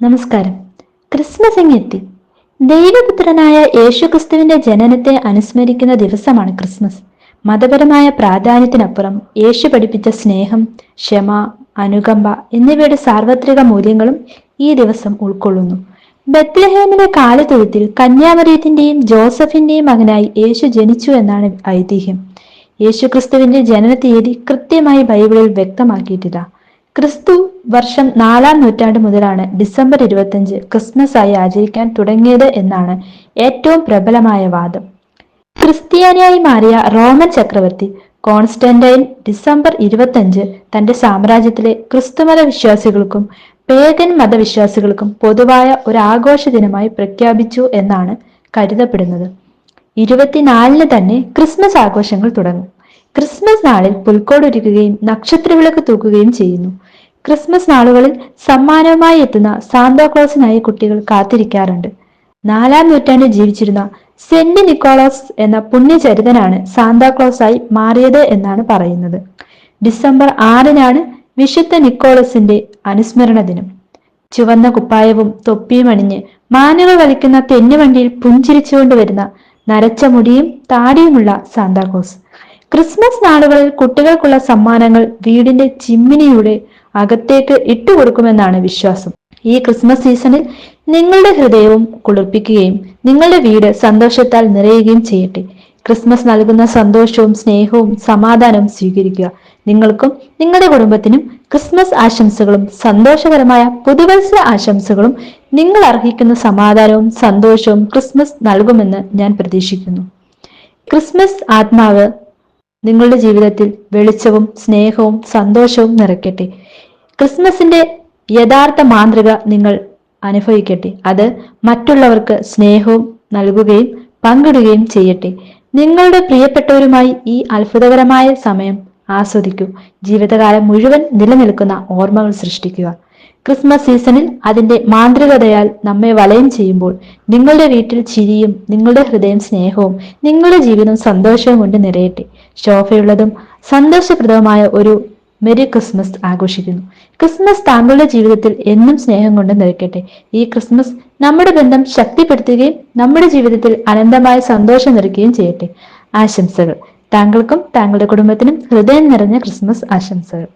നമസ്കാരം. ക്രിസ്മസ് എങ്ങെത്തി ദൈവപുത്രനായ യേശുക്രിസ്തുവിന്റെ ജനനത്തെ അനുസ്മരിക്കുന്ന ദിവസമാണ് ക്രിസ്മസ്. മതപരമായ പ്രാധാന്യത്തിനപ്പുറം യേശു പഠിപ്പിച്ച സ്നേഹം ക്ഷമ അനുകമ്പ എന്നിവയുടെ സാർവത്രിക മൂല്യങ്ങളും ഈ ദിവസം ഉൾക്കൊള്ളുന്നു. ബത്ലഹേമിലെ കാലത്തൊഴുത്തിൽ കന്യാമറിയത്തിന്റെയും ജോസഫിന്റെയും മകനായി യേശു ജനിച്ചു എന്നാണ് ഐതിഹ്യം. യേശുക്രിസ്തുവിന്റെ ജനന തീയതി കൃത്യമായി ബൈബിളിൽ വ്യക്തമാക്കിയിട്ടില്ല ക്രിസ്തു വർഷം നാലാം നൂറ്റാണ്ട് മുതലാണ് ഡിസംബർ ഇരുപത്തിയഞ്ച് ക്രിസ്മസ് ആയി ആചരിക്കാൻ തുടങ്ങിയത് എന്നാണ് ഏറ്റവും പ്രബലമായ വാദം. ക്രിസ്ത്യാനിയായി മാറിയ റോമൻ ചക്രവർത്തി കോൺസ്റ്റന്റൈൻ ഡിസംബർ ഇരുപത്തിയഞ്ച് തന്റെ സാമ്രാജ്യത്തിലെ ക്രിസ്തുമത വിശ്വാസികൾക്കും പേഗൻ മതവിശ്വാസികൾക്കും പൊതുവായ ഒരു ആഘോഷ ദിനമായി പ്രഖ്യാപിച്ചു എന്നാണ് കരുതപ്പെടുന്നത്. ഇരുപത്തിനാലിന് തന്നെ ക്രിസ്മസ് ആഘോഷങ്ങൾ തുടങ്ങും. ക്രിസ്മസ് നാളിൽ പുൽക്കോടൊരുക്കുകയും നക്ഷത്രവിളക്ക് തൂക്കുകയും ചെയ്യുന്നു. ക്രിസ്മസ് നാളുകളിൽ സമ്മാനവുമായി എത്തുന്ന സാന്താക്ലോസിനായി കുട്ടികൾ കാത്തിരിക്കാറുണ്ട്. നാലാം നൂറ്റാണ്ടിൽ ജീവിച്ചിരുന്ന സെന്റ് നിക്കോളാസ് എന്ന പുണ്യചരിതനാണ് സാന്താക്ലോസായി മാറിയത് എന്നാണ് പറയുന്നത്. ഡിസംബർ ആറിനാണ് വിശുദ്ധ നിക്കോളസിന്റെ അനുസ്മരണ ദിനം ചുവന്ന കുപ്പായവും തൊപ്പിയും അണിഞ്ഞ് മാനുകൾ വലിക്കുന്ന തെന്നുവണ്ടിയിൽ പുഞ്ചിരിച്ചുകൊണ്ട് വരുന്ന നരച്ച മുടിയും താടിയുമുള്ള സാന്താക്ലോസ് ക്രിസ്മസ് നാളുകളിൽ കുട്ടികൾക്കുള്ള സമ്മാനങ്ങൾ വീടിന്റെ ചിമ്മിനിയുടെ അകത്തേക്ക് ഇട്ടുകൊടുക്കുമെന്നാണ് വിശ്വാസം. ഈ ക്രിസ്മസ് സീസണിൽ നിങ്ങളുടെ ഹൃദയവും കുളിർപ്പിക്കുകയും നിങ്ങളുടെ വീട് സന്തോഷത്താൽ നിറയുകയും ചെയ്യട്ടെ. ക്രിസ്മസ് നൽകുന്ന സന്തോഷവും സ്നേഹവും സമാധാനവും സ്വീകരിക്കുക. നിങ്ങൾക്കും നിങ്ങളുടെ കുടുംബത്തിനും ക്രിസ്മസ് ആശംസകളും സന്തോഷകരമായ പുതുവത്സര ആശംസകളും നിങ്ങൾ അർഹിക്കുന്ന സമാധാനവും സന്തോഷവും ക്രിസ്മസ് നൽകുമെന്ന് ഞാൻ പ്രതീക്ഷിക്കുന്നു. ക്രിസ്മസ് ആത്മാവ് നിങ്ങളുടെ ജീവിതത്തിൽ വെളിച്ചവും സ്നേഹവും സന്തോഷവും നിറയ്ക്കട്ടെ. ക്രിസ്മസിന്റെ യഥാർത്ഥ മാന്ത്രിക നിങ്ങൾ അനുഭവിക്കട്ടെ. അത് മറ്റുള്ളവർക്ക് സ്നേഹവും നൽകുകയും പങ്കിടുകയും ചെയ്യട്ടെ. നിങ്ങളുടെ പ്രിയപ്പെട്ടവരുമായി ഈ അത്ഭുതകരമായ സമയം ആസ്വദിക്കൂ. ജീവിതകാലം മുഴുവൻ നിലനിൽക്കുന്ന ഓർമ്മകൾ സൃഷ്ടിക്കുക. ക്രിസ്മസ് സീസണിൽ അതിന്റെ മാന്ത്രികതയാൽ നമ്മെ വലയം ചെയ്യുമ്പോൾ നിങ്ങളുടെ വീട്ടിൽ ചിരിയും നിങ്ങളുടെ ഹൃദയം സ്നേഹവും നിങ്ങളുടെ ജീവിതം സന്തോഷവും കൊണ്ട് നിറയട്ടെ. ശോഭയുള്ളതും സന്തോഷപ്രദവുമായ ഒരു മെരി ക്രിസ്മസ് ആഘോഷിക്കുന്നു. ക്രിസ്മസ് താങ്കളുടെ ജീവിതത്തിൽ എന്നും സ്നേഹം കൊണ്ട് നിറയ്ക്കട്ടെ. ഈ ക്രിസ്മസ് നമ്മുടെ ബന്ധം ശക്തിപ്പെടുത്തുകയും നമ്മുടെ ജീവിതത്തിൽ അനന്തമായ സന്തോഷം നിറയ്ക്കുകയും ചെയ്യട്ടെ. ആശംസകൾ. താങ്കൾക്കും താങ്കളുടെ കുടുംബത്തിനും ഹൃദയം നിറഞ്ഞ ക്രിസ്മസ് ആശംസകൾ.